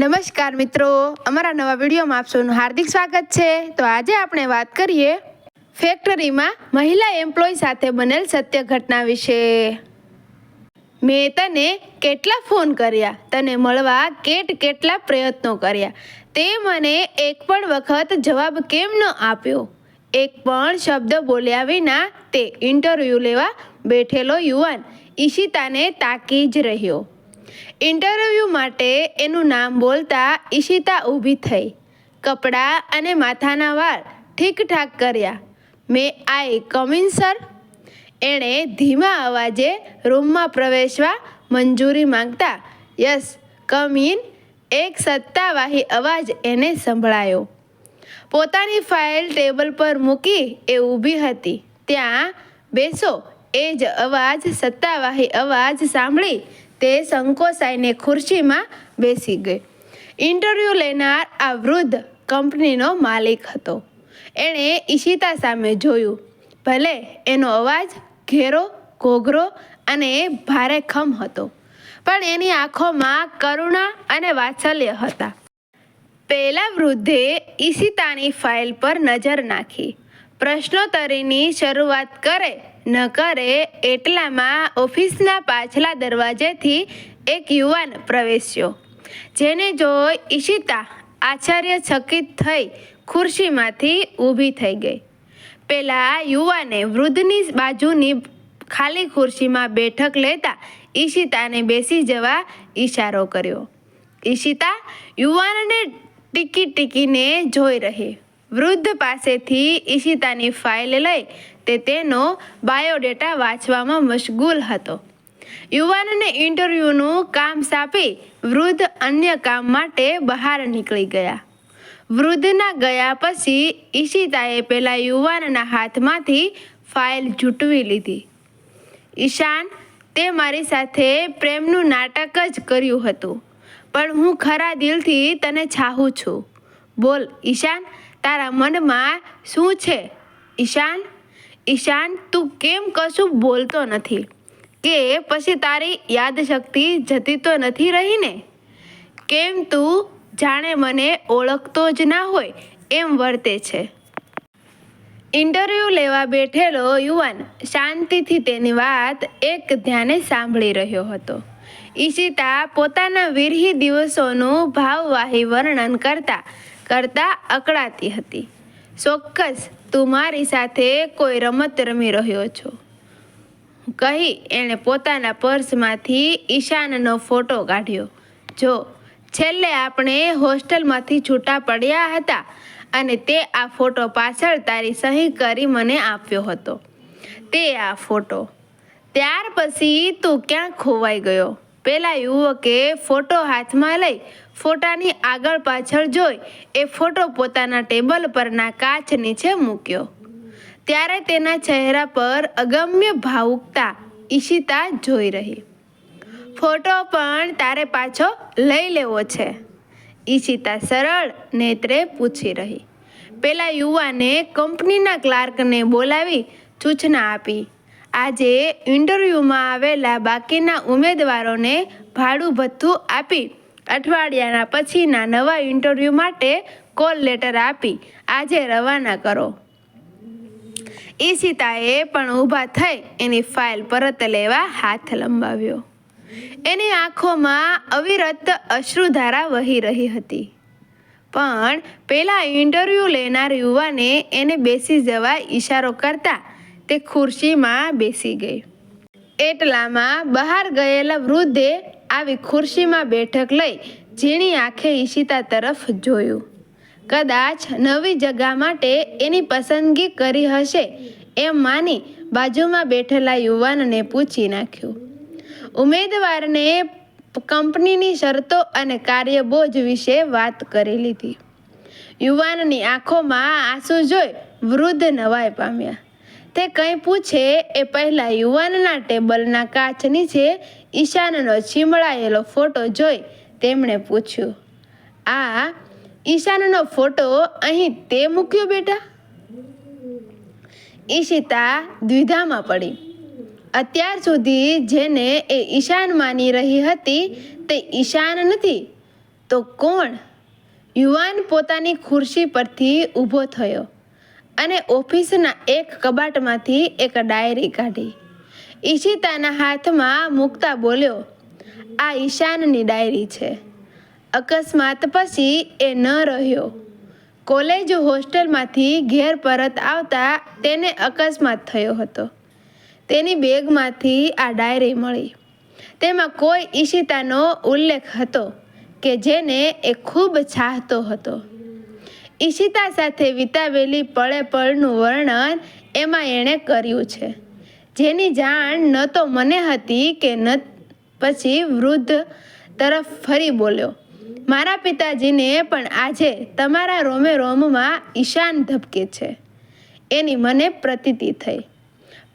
નમસ્કાર મિત્રો. અમારા નવા વિડીયોમાં આપ સૌનું હાર્દિક સ્વાગત છે. તો આજે આપણે વાત કરીએ ફેક્ટરીમાં મહિલા એમ્પ્લોય સાથે બનેલ સત્ય ઘટના વિશે. મેં તને કેટલા ફોન કર્યા, તને મળવા કેટ કેટલા પ્રયત્નો કર્યા, તે મને એક પણ વખત જવાબ કેમ ન આપ્યો? એક પણ શબ્દ બોલ્યા વિના તે ઇન્ટરવ્યૂ લેવા બેઠેલો યુવાન ઈશિતાને તાકી જ રહ્યો. ઇન્ટરવ્યૂ માટે એનું નામ બોલતા ઈશિતા ઊભી થઈ. કપડાં અને માથાના વાળ ઠીકઠાક કર્યા. મેં આઈ કમિન, સર. એણે ધીમા અવાજે રૂમમાં પ્રવેશવા મંજૂરી માંગતા યસ કમિન એક સત્તાવાહી અવાજ એને સંભળાયો. પોતાની ફાઇલ ટેબલ પર મૂકી એ ઊભી હતી. ત્યાં બેસો, એ જ અવાજ, સત્તાવાહી અવાજ સાંભળી તે સંકોચાઈને ખુરશીમાં બેસી ગઈ. ઇન્ટરવ્યૂ લેનાર આ વૃદ્ધ કંપનીનો માલિક હતો. એણે ઈશિતા સામે જોયું. ભલે એનો અવાજ ઘેરો ઘોઘરો અને ભારે ખમ હતો, પણ એની આંખોમાં કરુણા અને વાત્સલ્ય હતા. પહેલા વૃદ્ધે ઈશિતાની ફાઇલ પર નજર નાખી. પ્રશ્નોત્તરીની શરૂઆત કરે ન કરે એટલામાં ઓફિસના પાછલા દરવાજેથી એક યુવાન પ્રવેશ્યો. જેને જોઈ ઈશિતા આશ્ચર્યચકિત થઈ ખુરશીમાંથી ઊભી થઈ ગઈ. પેલા યુવાને વૃદ્ધની બાજુની ખાલી ખુરશીમાં બેઠક લેતા ઈશિતાને બેસી જવા ઈશારો કર્યો. ઈશિતા યુવાનને ટીકી ટીકીને જોઈ રહી. વૃદ્ધ પાસેથી ઈશિતાની ફાઇલ લઈ તે તેનો બાયોડેટા વાંચવામાં મશગુલ હતો. યુવાનને ઇન્ટરવ્યૂનું કામ સાપી વૃદ્ધ અન્ય કામ માટે બહાર નીકળી ગયા. વૃદ્ધના ગયા પછી ઈશિતાએ પેલા યુવાનના હાથમાંથી ફાઇલ ઝૂંટવી લીધી. ઈશાન, તે મારી સાથે પ્રેમનું નાટક જ કર્યું હતું, પણ હું ખરા દિલથી તને ચાહું છું. બોલ, ઈશાન, તારા મનમાં શું છે? ઈશાન ઈશાન, તું કેમ કશું બોલતો નથી? કે પછી તારી યાદશક્તિ જતી તો નથી રહી ને કેમ તું જાણે મને ઓળખતો જ ના હોય, એમ વર્તે છે. ઇન્ટરવ્યૂ લેવા બેઠેલો યુવાન શાંતિથી તેની વાત એક ધ્યાને સાંભળી રહ્યો હતો. ઈશિતા પોતાના વિરહી દિવસોનું ભાવવાહી વર્ણન કરતા કરતા અકળાતી હતી. ચોક્કસ તું મારી સાથે કોઈ રમત રમી રહ્યો છો? કહી એણે પોતાના પર્સમાંથી ઈશાનનો ફોટો કાઢ્યો. જો, છેલ્લે આપણે હોસ્ટેલમાંથી છૂટા પડ્યા હતા અને તે આ ફોટો પાછળ તારી સહી કરી મને આપ્યો હતો. તે આ ફોટો. ત્યાર પછી તું ક્યાં ખોવાઈ ગયો? પેલા યુવકે ફોટો હાથમાં લઈ ફોટાની આગળ પાછળ જોઈ એ ફોટો પોતાના ટેબલ પરના કાચ નીચે મૂક્યો. ત્યારે તેના ચહેરા પર અગમ્ય ભાવુકતા ઈશિતા જોઈ રહી. ફોટો પણ તારે પાછો લઈ લેવો છે. ઈશિતા સરળ નેત્રે પૂછી રહી. પેલા યુવાને કંપનીના ક્લાર્કને બોલાવી સૂચના આપી. આજે ઇન્ટરવ્યૂમાં આવેલા બાકીના ઉમેદવારોને ભાડું ભથ્થું આપી અઠવાડિયાના પછીના નવા ઇન્ટરવ્યૂ માટે કોલ લેટર આપી આજે રવાના કરો. ઈશિતાએ પણ ઊભા થઈ એની ફાઇલ પરત લેવા હાથ લંબાવ્યો. એની આંખોમાં અવિરત અશ્રુધારા વહી રહી હતી. પણ પેલા ઇન્ટરવ્યૂ લેનાર યુવાને એને બેસી જવા ઈશારો કરતા તે ખુરશીમાં બેસી ગઈ. એટલામાં બહાર ગયેલા વૃદ્ધે આવી ખુરશીમાં બેઠક લઈ ઝીણી આંખે ઈશિતા તરફ જોયું. કદાચ નવી જગા માટે એની પસંદગી કરી હશે એમ માની બાજુમાં બેઠેલા યુવાનને પૂછી નાખ્યું. ઉમેદવારને કંપનીની શરતો અને કાર્યબોજ વિશે વાત કરી લીધી. યુવાનની આંખોમાં આંસુ જોઈ વૃદ્ધ નવાઈ પામ્યા. તે કંઈ પૂછે એ પહેલાં યુવાનના ટેબલના કાચ નીચે ઈશાનનો છીમળાયેલો ફોટો જોઈ તેમણે પૂછ્યું, આ ઈશાનનો ફોટો અહીં તે મૂક્યો બેટા? ઈશિતા દ્વિધામાં પડી. અત્યાર સુધી જેને એ ઈશાન માની રહી હતી તે ઈશાન નથી, તો કોણ? યુવાન પોતાની ખુરશી પરથી ઊભો થયો. અને ઓફિસના એક કબાટમાંથી એક ડાયરી કાઢી. ઈશિતાના હાથમાં મૂકતા બોલ્યો, આ ઈશાનની ડાયરી છે. અકસ્માત પછી એ ન રહ્યો. કોલેજ હોસ્ટેલમાંથી ઘેર પરત આવતા તેને અકસ્માત થયો હતો. તેની બેગમાંથી આ ડાયરી મળી. તેમાં કોઈ ઈશિતાનો ઉલ્લેખ હતો કે જેને એ ખૂબ ચાહતો હતો. ઈશિતા સાથે વિતાવેલી પળે પળનું વર્ણન એમાં એણે કર્યું છે. જેની જાણ ન તો મને હતી કે ન પછી વૃદ્ધ તરફ ફરી બોલ્યો, મારા પિતાજીને પણ આજે તમારા રોમે રોમમાં ઈશાન ધબકે છે. એની મને પ્રતીતિ થઈ.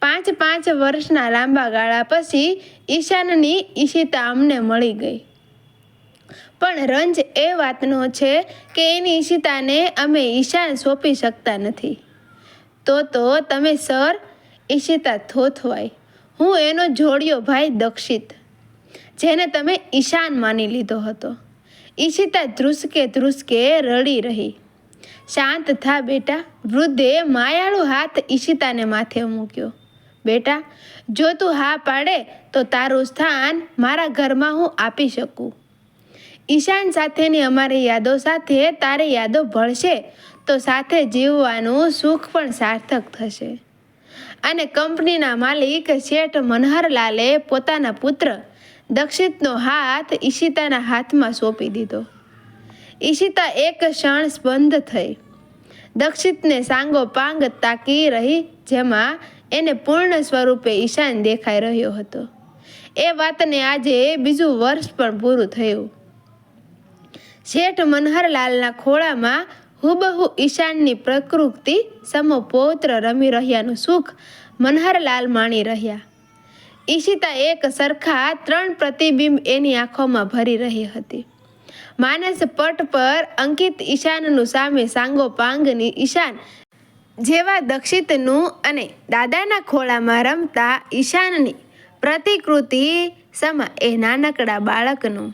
પાંચ પાંચ વર્ષના લાંબા ગાળા પછી ઈશાનની ઈશિતા અમને મળી ગઈ. પણ રંજ એ વાતનો છે કે એની ઈશિતાને અમે ઈશાન સોંપી શકતા નથી. તો તો તમે સર, ઈશિતા થોથવાય. હું એનો જોડિયો ભાઈ દક્ષિત, જેને તમે ઈશાન માની લીધો હતો. ઈશિતા ધ્રુસકે ધ્રુસકે રડી રહી. શાંત થા બેટા, વૃદ્ધે માયાળુ હાથ ઈશિતાને માથે મૂક્યો. બેટા, જો તું હા પાડે તો તારું સ્થાન મારા ઘરમાં હું આપી શકું. ઈશાન સાથેની અમારી યાદો સાથે તારી યાદો ભળશે, તો સાથે જીવવાનું સુખ પણ સાર્થક થશે. અને કંપનીના માલિક શેઠ મનહરલાલે પોતાના પુત્ર દક્ષિતનો હાથ ઈશિતાના હાથમાં સોંપી દીધો. ઈશિતા એક ક્ષણ સ્પંદ થઈ. દક્ષિતને સાંગો પાંગ તાકી રહી, જેમાં એને પૂર્ણ સ્વરૂપે ઈશાન દેખાઈ રહ્યો હતો. એ વાતને આજે બીજું વર્ષ પણ પૂરું થયું. શેઠ મનહરલાલના ખોળામાં હુબહુ ઈશાનની પ્રકૃતિ સમો પૌત્ર રમી રહ્યાનું સુખ મનહરલાલ માણી રહ્યા. ઈશિતા એક સરખા ત્રણ પ્રતિબિંબ એની આંખોમાં ભરી રહી હતી. માનસ પટ પર અંકિત ઈશાનનું સામે સાંગો પાંગની ઈશાન જેવા દક્ષિતનું અને દાદાના ખોળામાં રમતા ઈશાનની પ્રતિકૃતિ સમા એ નાનકડા બાળકનું